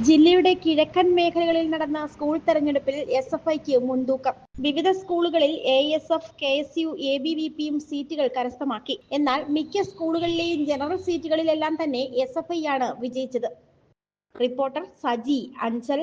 ജില്ലയുടെ കിഴക്കൻ മേഖലകളിൽ നടന്ന സ്കൂൾ തെരഞ്ഞെടുപ്പിൽ എസ് എഫ് ഐക്ക് മുൻതൂക്കം. വിവിധ സ്കൂളുകളിൽ A S F K S U A B V പിയും സീറ്റുകൾ കരസ്ഥമാക്കി. എന്നാൽ മിക്ക സ്കൂളുകളിലെയും ജനറൽ സീറ്റുകളിലെല്ലാം തന്നെ എസ് എഫ് ഐ ആണ് വിജയിച്ചത്. റിപ്പോർട്ടർ സജി അഞ്ചൽ.